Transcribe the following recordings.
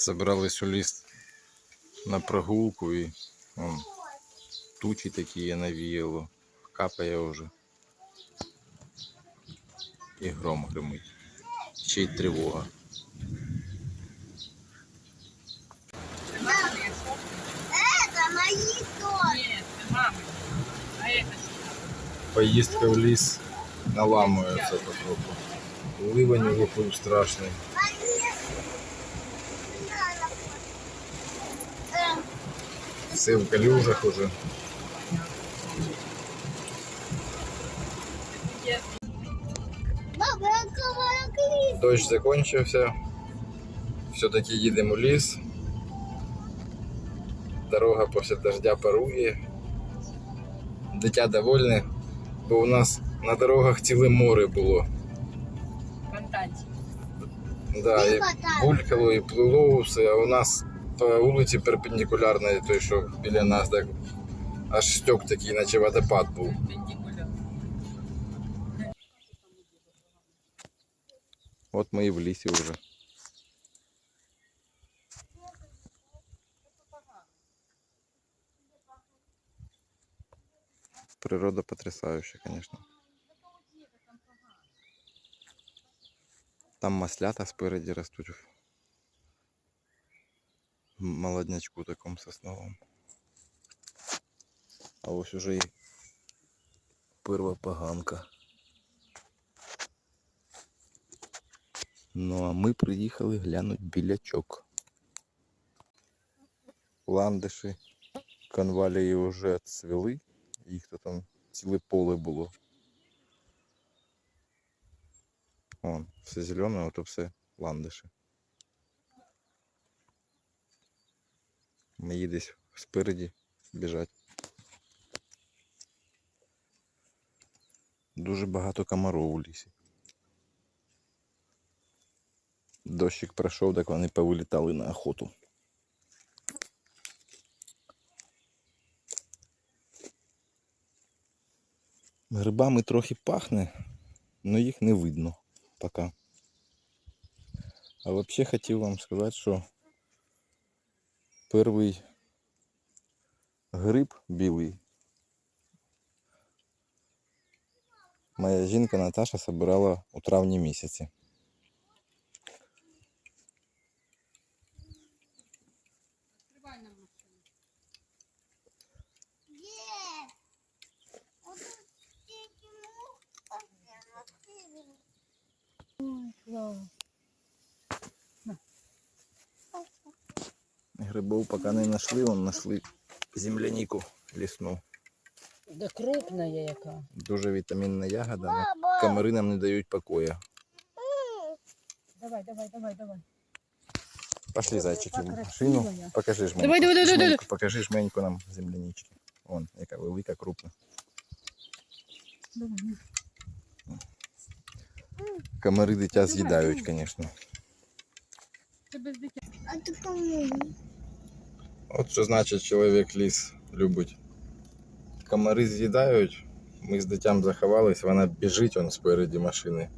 Собрались у ліс на прогулку і вон, тучі такі навіяло. Капає вже. І гром гримить. Ще й тривога. Это мои тоже. Нет, это мамы. А это что? Поїздка в ліс наламується потроху. Ливень вихов страшний. Все в калюжах уже. Дощ закончився. Все-таки їдемо в ліс. Дорога після дождя парує. Дитя довольне, бо у нас на дорогах ціле море було. Фонтанчик. Да, і булькало, і плило все, а у нас по вулиці перпендикулярної, той, що біля нас, так аж стек такий, наче водопад був. От ми і в лісі вже. Природа потрясающая, конечно. Там маслята спереді ростуть. Молоднячку такому сосновому. А ось уже і перва поганка. Ну а ми приїхали глянути білячок. Ландиші, конвалії вже цвіли, їх то там ціле поле було. Вон, все зелене, а то все ландиші. Мої десь спереді біжать. Дуже багато комаров у лісі. Дощик пройшов, так вони повилітали на охоту. Грибами трохи пахне, але їх не видно поки. А взагалі хотів вам сказати, що перший гриб білий моя жінка Наташа собирала у травні місяці. Грибов поки не знайшли, вон знайшли землянику лісну. Да крупная яка. Дуже вітамінна ягода, комари нам не дають покоя. Давай, давай, давай, давай. Пошли, зайчики, в машину. Покажи жменьку. Давай, давай, давай, давай. Покажи жменьку нам землянички. Вон, яка велика, крупна. Давай. Комари дитя з'їдають, звісно. А ты кому? От що значить чоловік ліс любить. Комари з'їдають, ми з дитям заховались, вона біжить он спереді машини.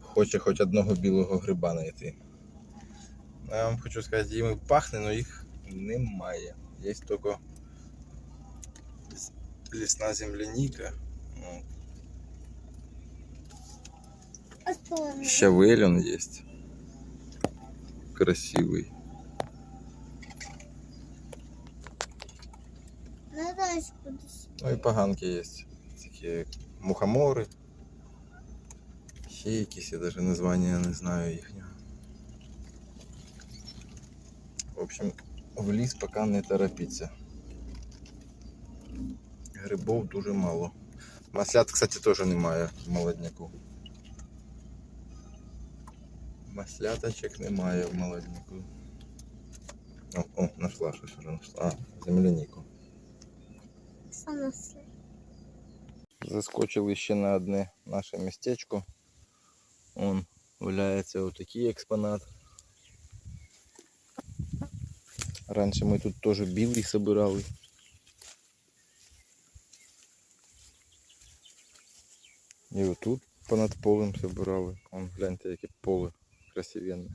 Хоче хоч одного білого гриба знайти. Я вам хочу сказати, їм пахне, але їх немає. Є тільки ліс- лісна земляніка. Щавель он є. Красивий. Дальше. Ну і поганки є. Такі мухомори. Ще якісь, я навіть названня не знаю їхнього. В общем, в ліс поки не торопіться. Грибов дуже мало. Маслят, кстати, теж немає в молодняку. Масляточок немає в молодняку. О, о, нашла щось вже нашла. А, землянику. Сама слышит. Заскочили ще на одне наше містечко. Он валяється отакий експонат. Раніше ми тут теж білий собирали. І отут понад полем собирали. Он гляньте, яке поле красивенне.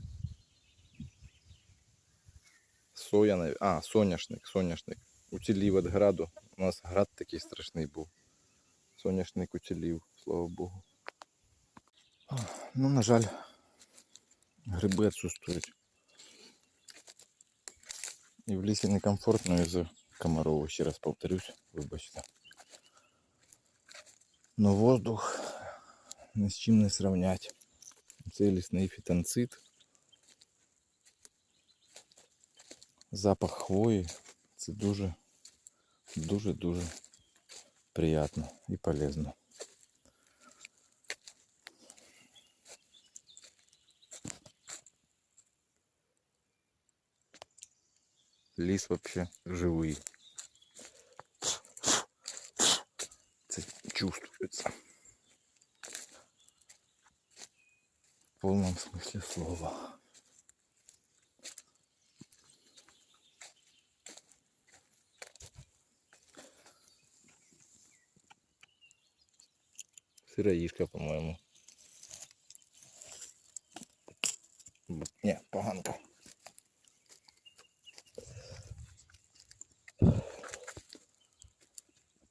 соя, а, соняшник, соняшник. Уцілів від граду. У нас град такий страшний був. Соняшник уцілів, слава Богу. Ну, на жаль, гриби відсутствують. І в лісі некомфортно із комаров, ще раз повторюсь, вибачте. Но воздух ні з чим не сравнять. Цей лісний фітонцит. Запах хвої. Це дуже, дуже, дуже приємно і полезно. Ліс вообще живий. Це чувствуется. В полном смысле слова. Сыроишка, по-моему. Б- Не, поганка.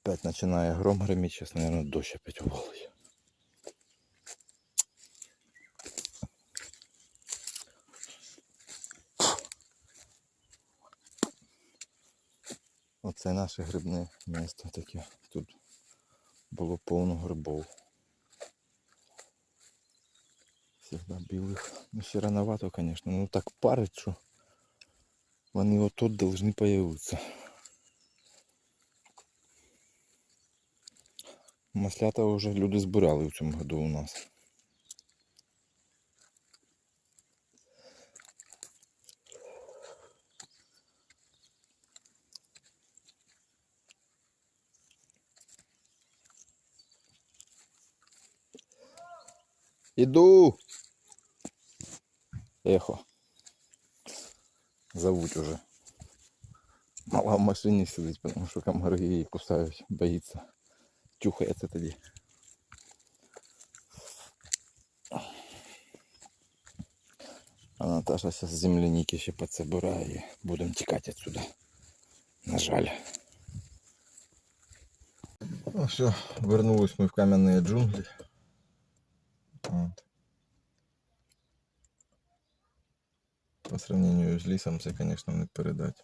Опять начинает гром громить. Сейчас, наверное, дождь опять уволочь. Оце наше грибне місто таке. Тут було повно грибов. Всегда білих. Ну, ще рановато, конечно. Ну так парить, що вони отут должны появитися. Маслята вже люди збирали в цьому году у нас. Іду. Ехо. Зовуть уже. Мала в машині сидить, тому що комари її кусають, боїться. Чухається тоді. А Наташа зараз земляніки ще підсобирає і будемо тікати відсюди. На жаль. Ну все, вернулись ми в кам'яні джунглі. Сравнению з лісом це, звісно, не передати.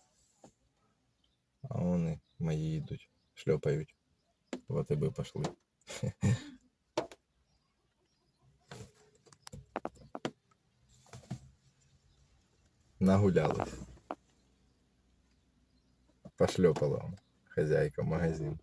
А вони мої йдуть, шльопають. В АТБ пошли. Нагулялись. Пошлепала хозяйка магазин.